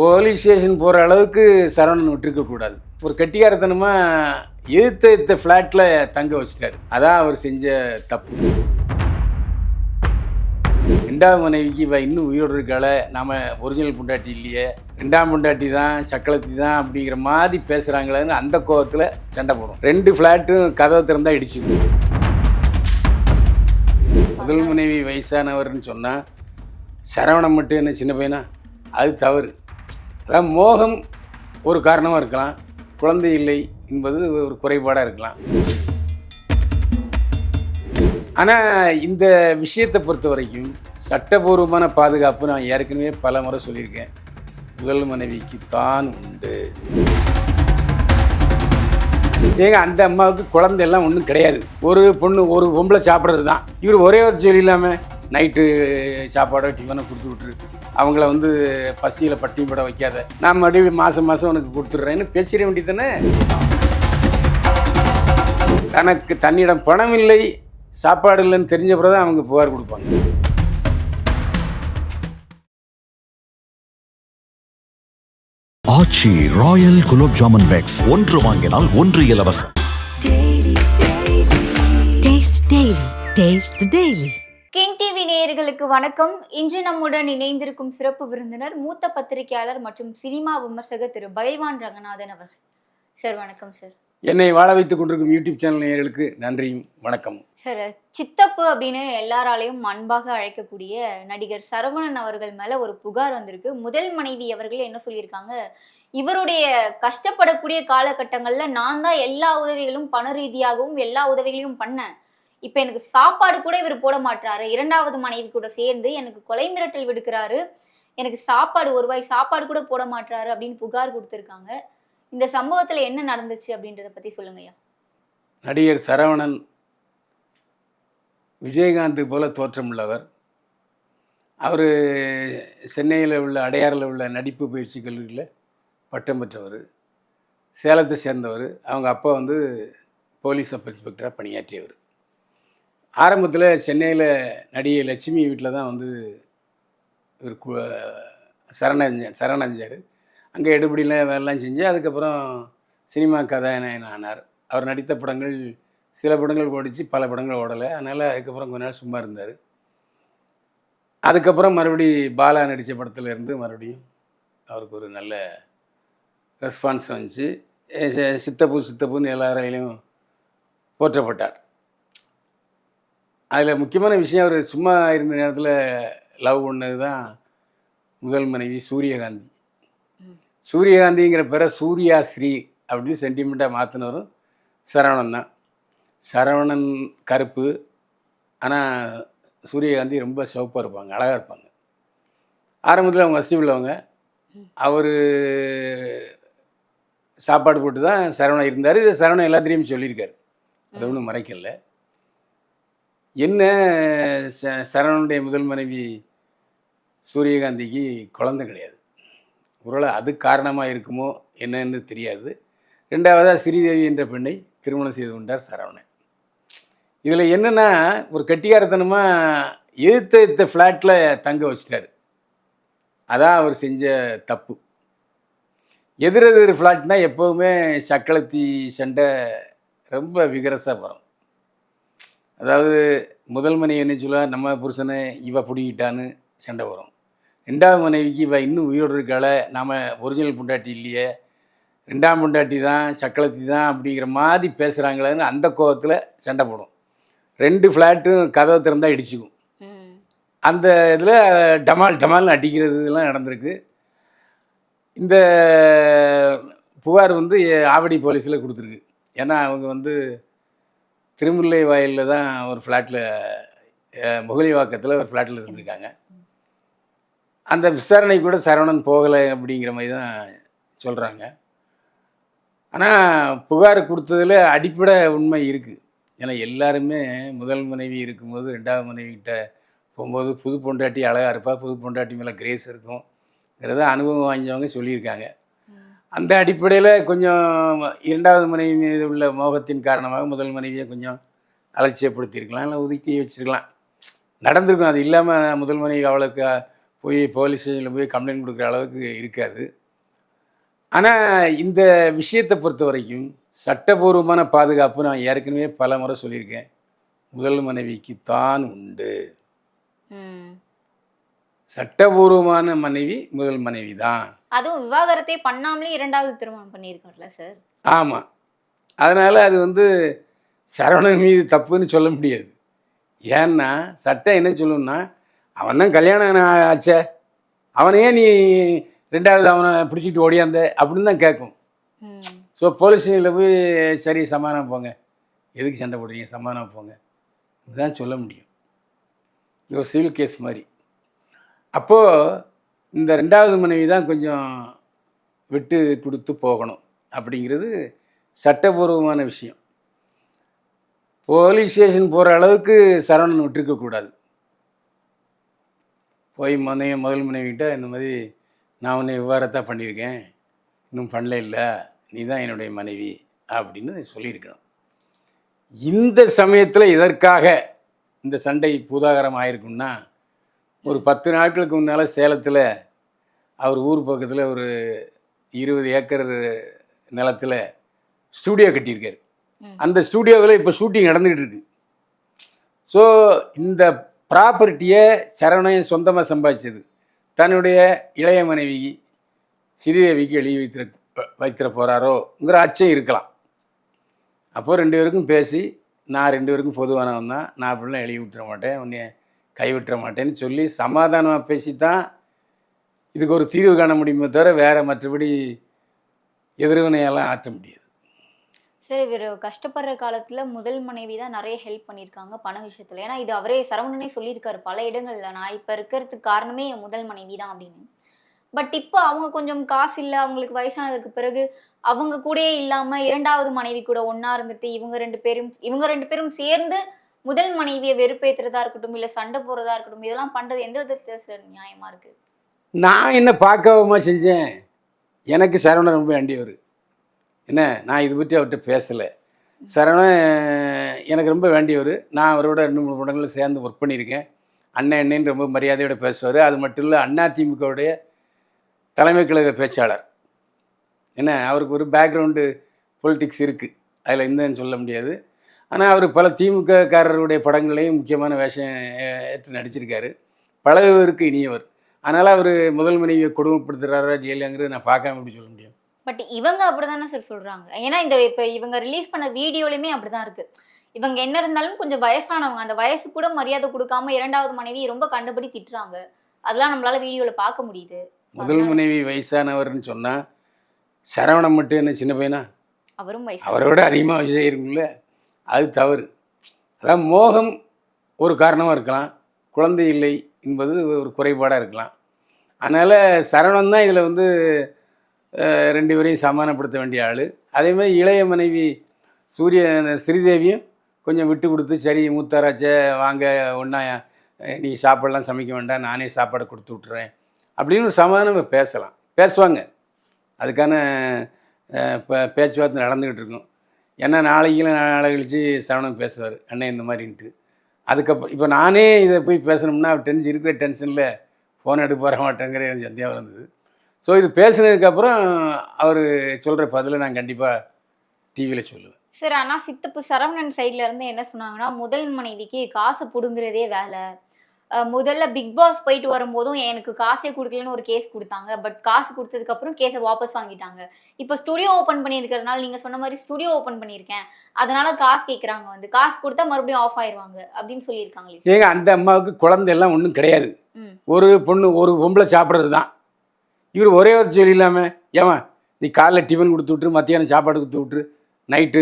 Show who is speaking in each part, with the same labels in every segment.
Speaker 1: Police station போகிற அளவுக்கு சரவணன் விட்டுருக்கக்கூடாது ஒரு கட்டியாரத்தனமாக எதிர்த்த எடுத்த ஃப்ளாட்டில் தங்க வச்சிட்டாரு. அதான் அவர் செஞ்ச தப்பு. ரெண்டாவது மனைவிக்கு இவ இன்னும் உயிரோடு இருக்கால நாம் ஒரிஜினல் பொண்டாட்டி இல்லையே ரெண்டாம் பொண்டாட்டி தான் சக்களத்தி தான் அப்படிங்கிற மாதிரி பேசுகிறாங்களேன்னு அந்த கோவத்தில் சண்டை போடும். ரெண்டு ஃப்ளாட்டும் கதவை திறந்தால் இடிச்சுக்கும் முதல் மனைவி வயசானவர்னு சொன்னால் சரவணம் மட்டும் என்ன சின்ன பையனா? அது தவறு. அதான் மோகம் ஒரு காரணமாக இருக்கலாம். குழந்தை இல்லை என்பது ஒரு குறைபாடாக இருக்கலாம். ஆனால் இந்த விஷயத்தை பொறுத்த வரைக்கும் சட்டபூர்வமான பாதுகாப்பு நான் ஏற்கனவே பல முறை சொல்லியிருக்கேன். முதல் மனைவிக்கு தான் உண்டு. ஏங்க அந்த அம்மாவுக்கு குழந்தை எல்லாம் ஒன்றும் கிடையாது. ஒரு பொண்ணு ஒரு பொம்பளை சாப்பிட்றது தான் இவர் ஒரே ஒரு சொல்லி இல்லாமல் நைட்டு சாப்பாடோ டிஃபனோ கொடுத்து விட்டுரு அவங்கள வந்து பசியில் பட்டினி பட வைக்காத. நான் மறுபடியும் மாதம் மாதம் உனக்கு கொடுத்துட்றேன்னு பேசிட வேண்டியதானே தனக்கு தன்னிடம் பணம் இல்லை சாப்பாடு இல்லைன்னு தெரிஞ்ச பிறகு தான் அவங்க புகார் கொடுப்பாங்க.
Speaker 2: Aachi royal gulab jamun packs. ஒன்று வாங்கினால் ஒன்று இலவசம்.
Speaker 3: Taste
Speaker 4: கிங் டிவி நேயர்களுக்கு வணக்கம். இன்று நம்முடன் இணைந்திருக்கும் சிறப்பு விருந்தினர் மூத்த பத்திரிகையாளர் மற்றும் சினிமா விமர்சகர் திரு பைல்வான் ரங்கநாதன் அவர்கள். சார் வணக்கம் சார்.
Speaker 1: என்னை வாழ வைத்துக் கொண்டிருக்கும் யூடியூப் சேனல் நேயர்களுக்கு நன்றியும் வணக்கமும்
Speaker 4: சார் சித்தப்பு அப்படின்னு எல்லாராலையும் அன்பாக அழைக்கக்கூடிய நடிகர் சரவணன் அவர்கள் மேல ஒரு புகார் வந்திருக்கு. முதல் மனைவி அவர்கள் என்ன சொல்லியிருக்காங்க? இவருடைய கஷ்டப்படக்கூடிய காலகட்டங்கள்ல நான் தான் எல்லா உதவிகளும் பண ரீதியாகவும் எல்லா உதவிகளையும் பண்ணேன். இப்ப எனக்கு சாப்பாடு கூட இவர் போட மாட்டாரு இரண்டாவது மனைவி கூட சேர்ந்து எனக்கு கொலை மிரட்டல் விடுக்கிறாரு. எனக்கு சாப்பாடு ஒரு வாய் சாப்பாடு கூட போட மாட்டாரு அப்படின்னு புகார் கொடுத்திருக்காங்க. இந்த சம்பவத்துல என்ன நடந்துச்சு அப்படின்றத பத்தி சொல்லுங்கய்யா
Speaker 1: நடிகர் சரவணன் விஜயகாந்த் போல தோற்றமுள்ளவர். அவர் சென்னையில் உள்ள அடையாறில் உள்ள நடிப்பு பயிற்சி கல்லூரியில் பட்டம் பெற்றவர். சேலத்தை சேர்ந்தவர். அவங்க அப்பா வந்து போலீஸ் சப் இன்ஸ்பெக்டராக பணியாற்றியவர். ஆரம்பத்தில் சென்னையில் நடிகை லட்சுமி வீட்டில் தான் வந்து இவர் கு சரணஞ்ச சரணஞ்சார். அங்கே எடுபடியில் வேலைலாம் செஞ்சு அதுக்கப்புறம் சினிமா கதாநாயகன் ஆனார். அவர் நடித்த படங்கள் சில படங்கள் ஓடிச்சு பல படங்கள் ஓடலை. அதனால் அதுக்கப்புறம் கொஞ்ச நாள் சும்மா இருந்தார். அதுக்கப்புறம் மறுபடி பாலா நடித்த படத்தில் இருந்து மறுபடியும் அவருக்கு ஒரு நல்ல ரெஸ்பான்ஸ் வந்துச்சு. சித்தப்பூ சித்தப்பூன்னு சித்தப்பு சித்தப்புன்னு எல்லாரையிலையும் போற்றப்பட்டார். அதில் முக்கியமான விஷயம் அவர் சும்மா இருந்த நேரத்தில் லவ் பண்ணது தான் முதல் மனைவி சூரியகாந்தி. சூரியகாந்திங்கிற பேரை சூர்யா ஸ்ரீ அப்படின்னு சென்டிமெண்ட்டாக மாற்றினவரும் சரவணன் தான். சரவணன் கருப்பு ஆனால் சூரியகாந்தி ரொம்ப சிவப்பாக இருப்பாங்க அழகாக இருப்பாங்க. ஆரம்பத்தில் அவங்க வசதி உள்ளவங்க. அவர் சாப்பாடு போட்டு தான் சரவணன் இருந்தார். இது சரவணன் எல்லாத்திலையும் சொல்லியிருக்காரு. அது ஒன்றும் மறைக்கல. என்ன ச- சரவணனுடைய முதல் மனைவி சூரியகாந்திக்கு குழந்தை கிடையாது. ஒருவேளை அது காரணமாக இருக்குமோ என்னன்னு தெரியாது. ரெண்டாவதாக ஸ்ரீதேவி என்ற பெண்ணை திருமணம் செய்து கொண்டார் சரவணன். இதில் என்னென்னா ஒரு கட்டியாரத்தனமாக எதிர்த்த எதிர்த்த ஃப்ளாட்டில் தங்க வச்சிட்டாரு. அதான் அவர் செஞ்ச தப்பு. எதிரெதிர் ஃப்ளாட்னால் எப்போவுமே சக்களத்தி சண்டை ரொம்ப விகரசாக வரும். அதாவது முதல் மனைவி என்ன சொல்லுவா? நம்ம புருஷனை இவ பிடிக்கிட்டான்னு சண்டை வரும். ரெண்டாவது மனைவிக்கு இவ இன்னும் உயிரோடு இருக்கால நாம ஒரிஜினல் பொண்டாட்டி இல்லையே. ரெண்டாம் பொண்டாட்டி தான் சக்களத்தி தான் அப்படிங்கிற மாதிரி பேசுகிறாங்களேன்னு அந்த கோவத்தில் சண்டை போடும். ரெண்டு ஃப்ளாட்டும் கதவை திறந்தா இடிச்சுக்கும். அந்த இதில் டமால் டமால்னு அடிக்கிறது இதெல்லாம் நடந்திருக்கு. இந்த புகார் வந்து ஆவடி போலீஸில் கொடுத்துருக்கு. ஏன்னா அவங்க வந்து திருமுல்லை வாயிலில் தான் ஒரு ஃப்ளாட்டில் முகலிவாக்கத்தில் ஒரு ஃப்ளாட்டில் இருந்திருக்காங்க. அந்த விசாரணை கூட சரவணன் போகலை அப்படிங்கிற மாதிரி தான் சொல்கிறாங்க ஆனால் புகார் கொடுத்ததில் அடிப்படை உண்மை இருக்குது ஏன்னா எல்லாருமே முதல் மனைவி இருக்கும்போது ரெண்டாவது மனைவிகிட்ட போகும்போது புது பொண்டாட்டி அழகாக இருப்பா புது பொண்டாட்டி மேலே கிரேஸ் இருக்கும்ங்கிறத அனுபவம் வாங்கியவங்க சொல்லியிருக்காங்க. அந்த அடிப்படையில் கொஞ்சம் இரண்டாவது மனைவி மீது உள்ள மோகத்தின் காரணமாக முதல் மனைவியை கொஞ்சம் அலட்சியப்படுத்தியிருக்கலாம் இல்லை ஒதுக்கி வச்சிருக்கலாம். நடந்திருக்கும். அது இல்லாமல் முதல் மனைவி அவளுக்கு போய் போலீஸ் ஸ்டேஷனில் போய் கம்ப்ளைண்ட் கொடுக்குற அளவுக்கு இருக்காது. ஆனால் இந்த விஷயத்தை பொறுத்த வரைக்கும் சட்டபூர்வமான பாதுகாப்பு நான் ஏற்கனவே பல முறை சொல்லியிருக்கேன். முதல் மனைவிக்கு தான் உண்டு சட்டபூர்வமான மனைவி முதல் மனைவி தான்
Speaker 4: அதுவும் விவாகரத்தே பண்ணாமலே இரண்டாவது திருமணம் பண்ணியிருக்கார்ல சார்?
Speaker 1: ஆமாம் அதனால் அது வந்து சரவணன் மீது தப்புன்னு சொல்ல முடியாது. ஏன்னா சட்டம் என்ன சொல்லுன்னா அவன் தான் கல்யாணம் ஆச்சே. அவனையே நீ ரெண்டாவது அவனை பிடிச்சிட்டு ஓடியாந்த அப்படின்னு தான் கேட்கும். ஸோ போலீஸ் ஸ்டேஷனில் போய் சரி சமாதானம் போங்க. எதுக்கு சண்டை போடுறீங்க? சமாதானம் போங்க. இதுதான் சொல்ல முடியும். இது ஒரு சிவில் கேஸ் மாதிரி. அப்போது இந்த ரெண்டாவது மனைவி தான் கொஞ்சம் விட்டு கொடுத்து போகணும் அப்படிங்கிறது சட்டபூர்வமான விஷயம். போலீஸ் ஸ்டேஷன் போகிற அளவுக்கு சரவணன் விட்டுருக்கக்கூடாது போய் மனைவி முதல் மனைவிக்கிட்ட இந்த மாதிரி நான் உன்னை விவகாரத்தான் பண்ணியிருக்கேன். இன்னும் பண்ணல இல்லை. நீ தான் என்னுடைய மனைவி அப்படின்னு சொல்லியிருக்கணும். இந்த சமயத்தில் இதற்காக இந்த சண்டை பூதாகரம் ஆயிருக்குன்னா ஒரு பத்து நாட்களுக்கு முன்னால் சேலத்தில் அவர் ஊர் பக்கத்தில் ஒரு இருபது ஏக்கர் நிலத்தில் ஸ்டூடியோ கட்டியிருக்காரு. அந்த ஸ்டூடியோவில் இப்போ ஷூட்டிங் நடந்துக்கிட்டு இருக்கு. ஸோ இந்த ப்ராப்பர்ட்டியை சரவணையன் சொந்தமாக சம்பாதிச்சது. தன்னுடைய இளைய மனைவி ஸ்ரீதேவிக்கு எழுதி வைத்திர வைத்திர போகிறாரோங்கிற அச்சம் இருக்கலாம். அப்போ ரெண்டு பேருக்கும் பேசி நான் ரெண்டு பேருக்கும் பொதுவானவன் தான் நான் அப்படிலாம் எழுதி விட்டுற மாட்டேன் உன்னை கைவிட்ட மாட்டேன்னு சொல்லி சமாதானமாக பேசி தான் இதுக்கு ஒரு தீர்வு காண முடியுமே தவிர வேறு மற்றபடி எதிர்வினையெல்லாம் ஆற்ற முடியாது.
Speaker 4: சரி இவர் கஷ்டப்படுற காலத்தில் முதல் மனைவி தான் நிறைய ஹெல்ப் பண்ணியிருக்காங்க பண விஷயத்தில். ஏன்னா இது அவரே சரவணனே சொல்லியிருக்காரு பல இடங்களில். நான் இப்போ இருக்கிறதுக்கு காரணமே என் முதல் மனைவி தான் அப்படின்னு. பட் இப்போ அவங்க கொஞ்சம் காசு இல்லை அவங்களுக்கு வயசானதுக்கு பிறகு அவங்க கூடயே இல்லாமல் இரண்டாவது மனைவி கூட ஒன்றா இருந்துட்டு இவங்க ரெண்டு பேரும் இவங்க ரெண்டு பேரும் சேர்ந்து முதல் மனைவியை வெறுப்பேற்றுறதா இருக்கட்டும் இல்லை சண்டை போடுறதா இருக்கட்டும் இதெல்லாம் பண்ணுறது எந்த விதத்தில் சார் நியாயமா இருக்கு?
Speaker 1: நான் என்ன பார்க்காம செஞ்சேன்? எனக்கு சரவணன் ரொம்ப வேண்டியவர் என்ன? நான் இது பற்றி அவர்கிட்ட பேசலை. சரவணன் எனக்கு ரொம்ப வேண்டியவர். நான் அவரோட ரெண்டு மூணு படங்களில் சேர்ந்து ஒர்க் பண்ணியிருக்கேன். அண்ணன் அண்ணன் ரொம்ப மரியாதையோட பேசுவார். அது மட்டும் இல்லை அண்ணா திமுகவுடைய தலைமை கழக பேச்சாளர். என்ன? அவருக்கு ஒரு பேக்ரவுண்டு பொலிட்டிக்ஸ் இருக்குது அதில் இல்லைன்னு சொல்ல முடியாது. ஆனால் அவர் பல திமுககாரருடைய படங்களையும் முக்கியமான வேஷம் ஏற்று நடிச்சிருக்காரு. பழகுவதற்கு இனியவர். அதனால் அவர் முதல் மனைவியை கொடுமைப்படுத்துகிறாரா ஜெயிலாங்கிறது நான் பார்க்காம எப்படி சொல்ல முடியும்?
Speaker 4: பட் இவங்க அப்படிதானே சார் சொல்றாங்க. ஏன்னா இந்த இப்ப இவங்க ரிலீஸ் பண்ண வீடியோலயுமே அப்படிதான் இருக்கு. இவங்க என்ன இருந்தாலும் கொஞ்சம் வயசானவங்க அந்த வயசு கூட மரியாதை கொடுக்காம இரண்டாவது மனைவி ரொம்ப கண்டுபடி திட்டுறாங்க. அதெல்லாம் நம்மளால வீடியோல பார்க்க முடியுது.
Speaker 1: முதல் மனைவி வயசானவர்னு சொன்னால் சரவணன் மட்டும் என்ன சின்ன பையனா?
Speaker 4: அவரும் வயசு
Speaker 1: அவரை விட அதிகமாக விஷயம் இருக்கும்ல அது தவறு. அதான் மோகம் ஒரு காரணமாக இருக்கலாம். குழந்தை இல்லை என்பது ஒரு குறைபாடாக இருக்கலாம். அதனால் சரவணன் தான் இதில் வந்து ரெண்டு பேரையும் சமாதானப்படுத்த வேண்டிய ஆள். அதேமாதிரி இளைய மனைவி சூரிய ஸ்ரீதேவியும் கொஞ்சம் விட்டு கொடுத்து சரி மூத்தாராச்சே வாங்க ஒன்றா நீ சாப்பாடெல்லாம் சமைக்க வேண்டாம் நானே சாப்பாடு கொடுத்து விட்டுறேன். அப்படின்னு சமாதானம் பேசலாம். பேசுவாங்க. அதுக்கான பேச்சுவார்த்தை நடந்துக்கிட்டு இருக்கும். ஏன்னா நாளைக்கு நாளை கழிச்சு சரவணன் பேசுவார் அண்ணன் இந்த மாதிரின்ட்டு. அதுக்கப்புறம் இப்போ நானே இதை போய் பேசணும்னா டென்ஷன் இருக்கிற டென்ஷனில் ஃபோன் எடுக்க வர மாட்டேங்கிற எனக்கு சந்தேகம் இருந்தது ஸோ இது பேசுனதுக்கப்புறம் அவர் சொல்கிற பதிலை நான் கண்டிப்பாக டிவியில் சொல்லுவேன்.
Speaker 4: சரி ஆனால் சித்தப்பு சரவணன் சைட்ல இருந்து என்ன சொன்னாங்கன்னா முதல் மனைவிக்கு காசு பிடுங்குறதே வேலை. முதல்ல பிக் பாஸ் போயிட்டு வரும்போதும் எனக்கு காசே கொடுக்கலன்னு ஒரு கேஸ் கொடுத்தாங்க. பட் காசு கொடுத்ததுக்கு அப்புறம் கேஸை வாபஸ் வாங்கிட்டாங்க. இப்போ ஸ்டுடியோ ஓப்பன் பண்ணியிருக்கிறதுனால நீங்க சொன்ன மாதிரி ஸ்டுடியோ ஓப்பன் பண்ணியிருக்கேன். அதனால காசு கேட்குறாங்க வந்து. காசு கொடுத்தா மறுபடியும் ஆஃப் ஆயிருவாங்க அப்படின்னு சொல்லியிருக்காங்களே
Speaker 1: ஏங்க அந்த அம்மாவுக்கு குழந்தை எல்லாம் ஒன்றும் கிடையாது ஒரு பொண்ணு ஒரு பொம்பளை சாப்பிட்றது தான் இவர் ஒரே ஒரு சொல்லி இல்லாமல் ஏமா நீ காலைல டிஃபன் கொடுத்து விட்ரு மத்தியானம் சாப்பாடு கொடுத்து விட்ரு நைட்டு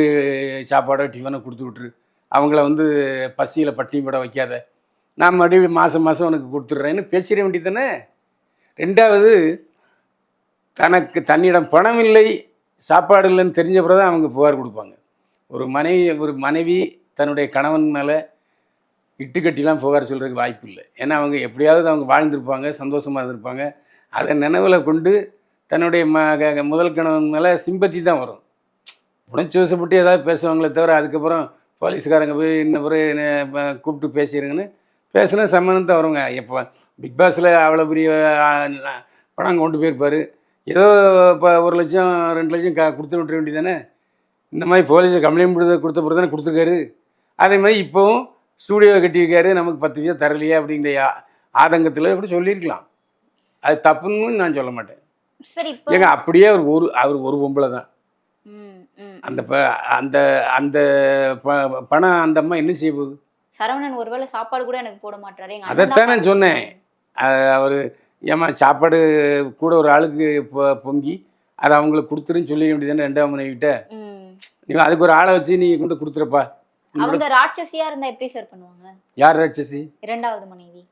Speaker 1: சாப்பாடோ டிஃபனை கொடுத்து விட்ரு அவங்கள வந்து பசியில் பட்டினி போட வைக்காத. நான் மறுபடியும் மாதம் மாதம் உனக்கு கொடுத்துட்றேன்னு பேசிட வேண்டியது தானே ரெண்டாவது தனக்கு தன்னிடம் பணம் இல்லை சாப்பாடு இல்லைன்னு தெரிஞ்ச பிறகு தான் அவங்க புகார் கொடுப்பாங்க. ஒரு மனைவி ஒரு மனைவி தன்னுடைய கணவன் மேலே இட்டுக்கட்டிலாம் புகார் சொல்கிறதுக்கு வாய்ப்பு இல்லை. ஏன்னா அவங்க எப்படியாவது அவங்க வாழ்ந்திருப்பாங்க சந்தோஷமாக இருந்திருப்பாங்க. அதை நினைவில் கொண்டு தன்னுடைய ம க- முதல் கணவன் மேலே சிம்பத்தி தான் வரும். உணர்ச்சி வசப்பட்டு ஏதாவது பேசுவாங்களே தவிர அதுக்கப்புறம் போலீஸ்காரங்க போய் இன்ன பிறகு கூப்பிட்டு பேசிடுங்கன்னு பேசினா சம்மந்தம் வருங்க. எப்போ பிக் பாஸில் அவ்வளோ பெரிய பணம் கொண்டு போயிருப்பார். ஏதோ இப்போ ஒரு லட்சம் ரெண்டு லட்சம் க கொடுத்து விட்டுற வேண்டியதானே இந்த மாதிரி போலீஸை கம்ப்ளைண்ட் கொடுத்த கொடுத்த பிறகு தானே கொடுத்துருக்காரு. அதே மாதிரி இப்போவும் ஸ்டூடியோ கட்டியிருக்காரு நமக்கு பத்து பைசா தரலையே அப்படிங்கிற ஆதங்கத்தில் இப்படி சொல்லியிருக்கலாம். அது தப்புன்னு நான் சொல்ல மாட்டேன்.
Speaker 4: சரி இப்போ
Speaker 1: ஏங்க அப்படியே அவர் ஒரு அவர் ஒரு பொம்பளை தான். அந்த ப அந்த அந்த ப பணம் அந்த அம்மா என்ன செய்ய போகுது?
Speaker 4: சரவணன் ஒருவேளை சாப்பாடு கூட எனக்கு போட மாட்டாரு. எங்க
Speaker 1: அதைத்தான்
Speaker 4: தான்
Speaker 1: நான் சொன்னேன் அவர் ஏமா சாப்பாடு கூட ஒரு ஆளுக்கு பொங்கி அதை அவங்களுக்கு கொடுத்துருன்னு சொல்லிட வேண்டியதானே ரெண்டாம் மனைவிட்ட. நீங்கள் அதுக்கு ஒரு ஆளை வச்சு நீ கொண்டு கொடுத்துறப்பா
Speaker 4: அவங்க ராட்சசியா இருந்தா எப்படி சார் பண்ணுவாங்க?
Speaker 1: யார் ராட்சசி?
Speaker 4: இரண்டாவது மனைவி.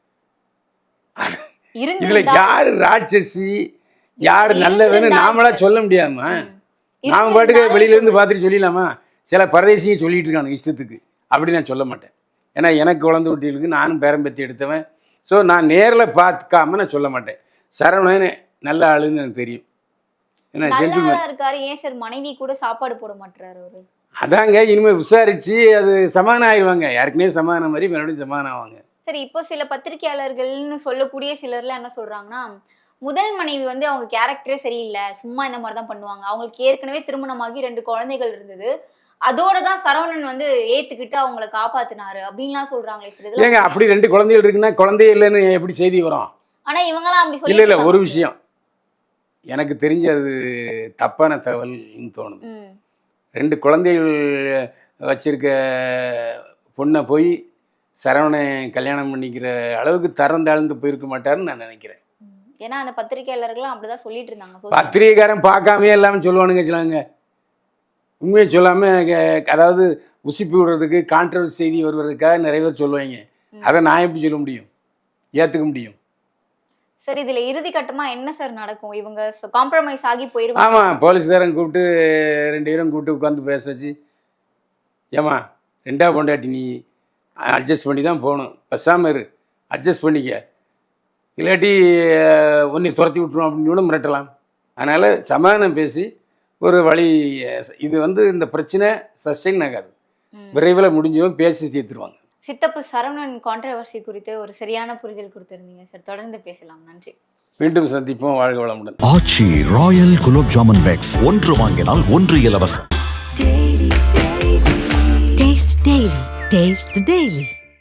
Speaker 1: இதுல யார் ராட்சசி? யார் நல்லவன்னு நாமளா. சொல்ல முடியாதுமா
Speaker 4: ம்.
Speaker 1: நாம பாட்டுக்கு வெளியில இருந்து பார்த்துட்டு சொல்லிடலாமா? சில பரதேசியும் சொல்லிட்டு இருக்கானுங்க இஷ்டத்துக்கு. அப்படி நான் சொல்ல மாட்டேன். ஏன்னா எனக்கு குழந்தை குட்டிகளுக்கு நானும் பேரம்பத்தி எடுத்தவன். ஸோ நான் நேரில் பார்க்காம நான் சொல்ல மாட்டேன். சரவணன் நல்ல ஆளுன்னு எனக்கு தெரியும். ஏன்னா ஜென்டில்மேன்
Speaker 4: இருக்காரு. ஏன் சார்? மனைவி கூட சாப்பாடு போட மாட்டாரு அவரு.
Speaker 1: அதாங்க இனிமேல் விசாரிச்சு அது சமாதானம் ஆயிடுவாங்க. யாருக்குனே சமாதானம் மாதிரி மறுபடியும் சமாதானம் ஆவாங்க.
Speaker 4: சரி இப்போ சில பத்திரிகையாளர்கள்னு சொல்லக்கூடிய சிலர்லாம் என்ன சொல்றாங்கன்னா முதல் மனைவி வந்து அவங்க கேரக்டரே சரியில்லை. சும்மா இந்த மாதிரி தான் பண்ணுவாங்க. அவங்களுக்கு ஏற்கனவே திருமணமாகி ரெண்டு குழந்தைகள் இருந்தது. அதோட தான் சரவணன் வந்து ஏத்துக்கிட்டு அவங்கள காப்பாத்தினாரு அப்படின்லாம் சொல்றாங்களே
Speaker 1: ஏங்க அப்படி ரெண்டு குழந்தைகள் இருக்குன்னா குழந்தையே இல்லைன்னு எப்படி செய்தி வரும்?
Speaker 4: ஆனா இவங்கலாம் அப்படி
Speaker 1: இல்லை இல்லை
Speaker 4: சொல்லி
Speaker 1: ஒரு விஷயம். எனக்கு தெரிஞ்சு அது தப்பான தகவல்னு தோணுது.
Speaker 4: ம்.
Speaker 1: ரெண்டு குழந்தைகள் வச்சிருக்க பொண்ணை போய் சரவணன் கல்யாணம் பண்ணிக்கிற அளவுக்கு தரம் தாழ்ந்து போயிருக்க மாட்டாருன்னு நான் நினைக்கிறேன்.
Speaker 4: ஏன்னா அந்த பத்திரிகையாளர்களும் அப்படிதான் சொல்லிட்டு இருந்தாங்க
Speaker 1: பத்திரிகைக்காரன் பார்க்காமே எல்லாமே சொல்லுவானுங்க சிலாங்க உண்மையை சொல்லாமல் அதாவது உசிப்பி விடுறதுக்கு கான்ட்ரவர்சி செய்தி வருவதற்காக நிறைய பேர் சொல்லுவாங்க. அதை நான் எப்படி சொல்ல முடியும்? ஏற்றுக்க முடியும்?
Speaker 4: சார் இதுல இறுதி கட்டமா என்ன சார் நடக்கும்? இவங்க காம்ப்ரமைஸ் ஆகி போயிருவாங்க.
Speaker 1: ஆமாம் போலீஸ்காரன் கூப்பிட்டு ரெண்டு பேரும் கூப்பிட்டு உட்காந்து பேச வச்சு ஏம்மா ரெண்டா பொண்டாட்டி நீ அட்ஜஸ்ட் பண்ணி தான் போகணும். பேசாம இரு. அட்ஜஸ்ட் பண்ணிக்க. இல்லாட்டி உன்னை துரத்தி விட்டுரும் அப்படின்னு கூட மிரட்டலாம். அதனால் சமாதானம் பேசி ஒரு வழி இது வந்து இந்த பிரச்சனை சஸ்டெயின் ஆகாது. விரைவில் முடிஞ்சவும் பேசி தீர்த்துருவாங்க.
Speaker 4: சித்தப்பு சரவணன் கான்ட்ரவர்சி குறித்து ஒரு சரியான புரிதல் கொடுத்திருந்தீங்க. சார் தொடர்ந்து பேசலாம். நன்றி.
Speaker 1: மீண்டும் சந்திப்போம். வாழ்க வளமுடன்.
Speaker 2: Aachi royal gulab jamun packs. ஒன்று வாங்கினால் ஒன்று இலவசம்.
Speaker 3: Taste